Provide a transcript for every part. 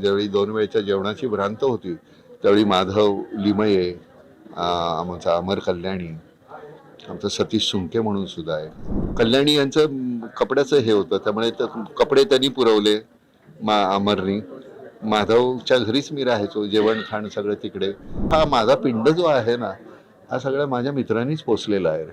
ज्यावेळी दोन वेळच्या जेवणाची भ्रांत होती त्यावेळी माधव लिमये आमचा अमर कल्याणी आमचं सतीश सुंके म्हणून सुद्धा आहे. कल्याणी यांचं कपड्याचं हे होतं त्यामुळे त- कपडे त्यांनी पुरवले मा अमरनी. माधवच्या घरीच मी राहायचो जेवण खाण सगळं तिकडे. हा माझा पिंड जो आहे ना हा सगळ्या माझ्या मित्रांनीच पोचलेला आहे.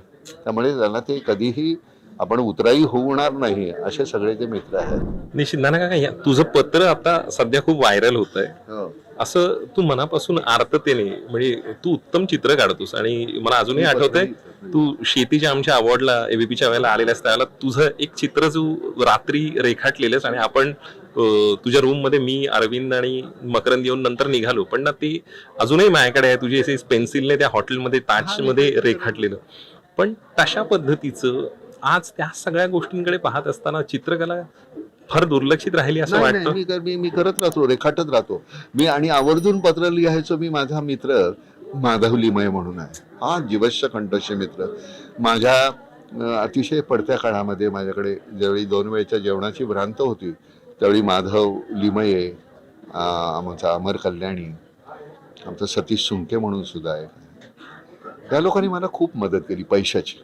त्यामुळे त्याला ते कधीही आपण उतराई होणार नाही असे सगळे ते मित्र आहेत. निश्चित. नाना काका या- तुझं पत्र आता सध्या खूप व्हायरल होत आहे असं तू मनापासून आर्ततेने म्हणजे तू उत्तम चित्र काढतोस आणि मला अजूनही आठवतंय तू शेतीच्या आमच्या अवॉर्डला एबीपीच्या वेळेला आलेल्यास त्यावेळेला तुझं एक चित्र जो रात्री रेखाटलेलंस आणि आपण तुझ्या रूममध्ये मी अरविंद आणि मकरंद येऊन नंतर निघालो. पण ना ते अजूनही माझ्याकडे आहे. तुझी असे पेन्सिलने त्या हॉटेलमध्ये ताजमध्ये रेखाटलेलं. पण तशा पद्धतीचं आज त्या सगळ्या गोष्टींकडे पाहत असताना चित्रकला फार दुर्लक्षित राहिली असं वाटतं? मी कर- मी मी करत राहतो रेखाटत राहतो. मी आणि आवर्जून पत्र लिहायचो मी माझा मित्र माधव लिमय म्हणून आहे. हा जीवश्य कंठस्य मित्र. माझ्या अतिशय पडत्या काळामध्ये माझ्याकडे ज्यावेळी दोन वेळच्या जेवणाची भ्रांत होती त्यावेळी माधव लिमये आमचा अमर कल्याणी आमचं सतीश सुंके म्हणून सुद्धा आहे. त्या लोकांनी मला खूप मदत केली पैशाची.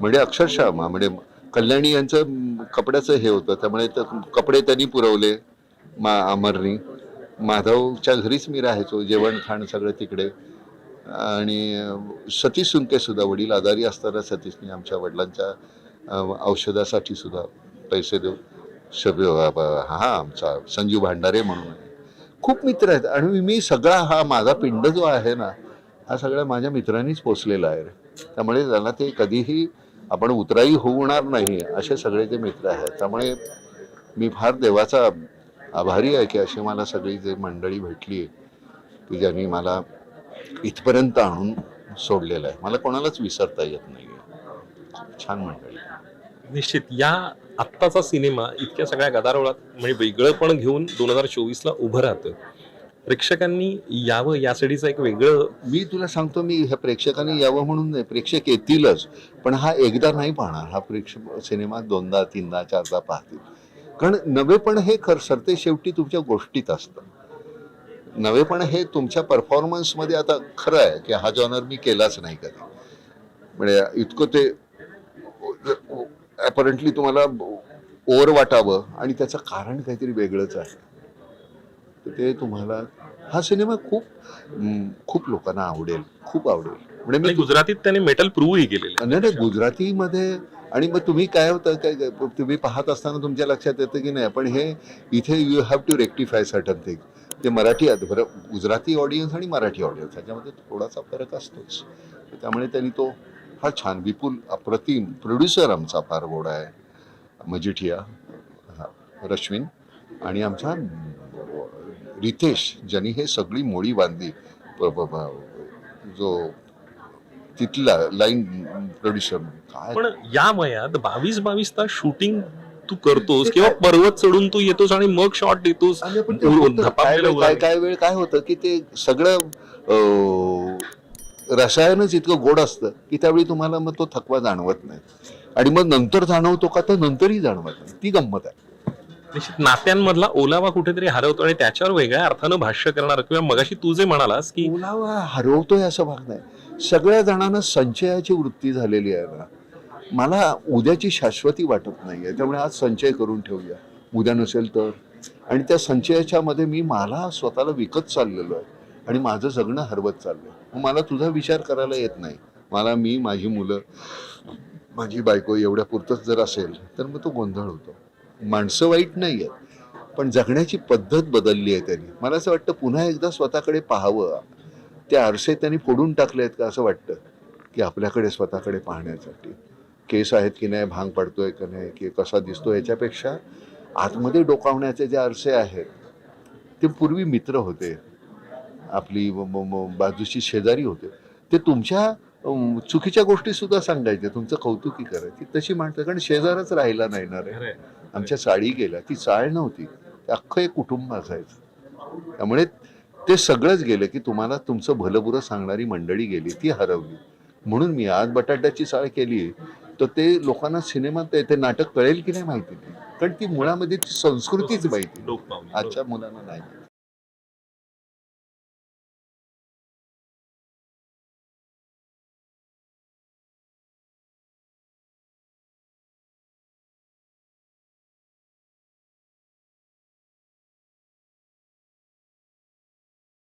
म्हणजे अक्षरशः मा- म्हणजे कल्याणी यांचं कपड्याचं हे होतं. त्यामुळे कपडे त्यांनी पुरवले मा अमरनी. माधवच्या घरीच मी राहायचो जेवण खाण सगळं तिकडे. आणि सतीश सुंके सुद्धा वडील आजारी असताना सतीशने आमच्या वडिलांच्या औषधासाठी सुद्धा पैसे देऊ शब हा आमचा संजीव भांडारे म्हणून. खूप मित्र आहेत. आणि मी सगळा हा माझा पिंड जो आहे ना हा सगळ्या माझ्या मित्रांनीच पोचलेला आहे त्यामुळे त्याला ते कधीही आपण उतराई होणार नाही असे सगळे ते मित्र आहेत. त्यामुळे मी फार देवाचा आभारी आहे की अशी मला सगळी जे मंडळी भेटली की ज्यांनी मला इथपर्यंत आणून सोडलेलं आहे. मला कोणालाच विसरता येत नाही छान मंडळी. निश्चित. या आत्ताचा सिनेमा इतक्या सगळ्या गदारोळात म्हणजे वेगळं पण घेऊन दोन हजार चोवीसला उभं राहतं प्रेक्षकांनी यावं यासाठीचं एक वेगळं मी तुला सांगतो मी ह्या प्रेक्षकांनी यावं म्हणून नाही प्रेक्षक येतीलच पण हा एकदा नाही पाहणार हा प्रेक्षक सिनेमा दोनदा तीनदा चारदा पाहतील. कारण नवेपण हे खर सरते शेवटी तुमच्या गोष्टीत असतं. नवेपण हे तुमच्या परफॉर्मन्समध्ये आता खरं आहे की हा जॉनर मी केलाच नाही कधी. म्हणजे इतकं ते अपरंटली तुम्हाला ओवर वाटावं आणि त्याचं कारण काहीतरी वेगळंच आहे. तर ते तुम्हाला हा सिनेमा खूप खूप लोकांना आवडेल खूप आवडेल. म्हणजे मी गुजरातीत त्याने मेटल प्रूव्हही केलेलं नाही नाही गुजरातीमध्ये आणि मग तुम्ही काय होतं काय तुम्ही पाहत असताना तुमच्या लक्षात येतं की नाही पण हे इथे you have to rectify certain thing ते मराठी आहेत बरं गुजराती ऑडियन्स आणि मराठी ऑडियन्स ह्याच्यामध्ये थोडासा फरक असतोच. त्यामुळे त्यांनी तो हा छान विपुल अप्रतिम प्रोड्युसर आमचा फार गोड आहे. मजिठिया हा, रश्विन आणि आमचा रितेश ज्यांनी हे सगळी मोळी बांधली जो तिथला लाईन प्रोड्युसर काय? पण या वयात बावीस बावीस तास शूटिंग तू करतोस किंवा पर्वत चढून तू येतोस आणि मग शॉट देतोस काय काय वेळ काय होतं की ते सगळं रसायनच इतकं गोड असतं की त्यावेळी तुम्हाला मग तो थकवा जाणवत नाही. आणि मग नंतर जाणवतो का? तर नंतरही जाणवत नाही. ती गंमत आहे. निश्चित नात्यांमधला ओलावा कुठेतरी हरवतो आणि त्याच्यावर वेगळ्या अर्थानं भाष्य करणार किंवा मगाशी तू जे म्हणालास की ओलावा हरवतोय असं भाग नाही. सगळ्या जणांना संचयाची वृत्ती झालेली आहे ना. मला उद्याची शाश्वती वाटत नाहीये त्यामुळे आज संचय करून ठेवूया. उद्या नसेल तर. आणि त्या संचयाच्या मध्ये मी मला स्वतःला विकत चाललेलो आहे. आणि माझं जगणं हरवत चाललंय. मग मला तुझा विचार करायला येत नाही. मला मी माझी मुलं माझी बायको एवढ्या पुरतच जर असेल तर मग तो गोंधळ होतो. माणसं वाईट नाही आहेत पण जगण्याची पद्धत बदलली आहे त्यांनी. मला असं वाटतं पुन्हा एकदा स्वतःकडे पाहावं. ते आरसे त्यांनी फोडून टाकले आहेत का असं वाटतं की आपल्याकडे स्वतःकडे पाहण्यासाठी. केस आहेत की नाही भांग पडतोय का नाही की कसा दिसतो याच्यापेक्षा आतमध्ये डोकावण्याचे जे आरसे आहेत ते पूर्वी मित्र होते. आपली म- म- बाजूची शेजारी होते. ते तुमच्या चुकीच्या गोष्टी सुद्धा सांगायचे तुमचं कौतुकी करायची. तशी माणसं कारण शेजारच राहिला नाही ना रे. आमच्या साडी गेल्या. ती चाळ नव्हती. अख्खं एक कुटुंब असायचं. त्यामुळे ते सगळंच गेलं की तुम्हाला तुमचं भलंबुरं सांगणारी मंडळी गेली. ती हरवली. म्हणून मी आज बटाट्याची चाळ केली. तर ते लोकांना सिनेमात ते- नाटक कळेल की नाही माहिती. नाही कारण ती मुळामध्ये ती संस्कृतीच माहिती. आजच्या मुलांना नाही.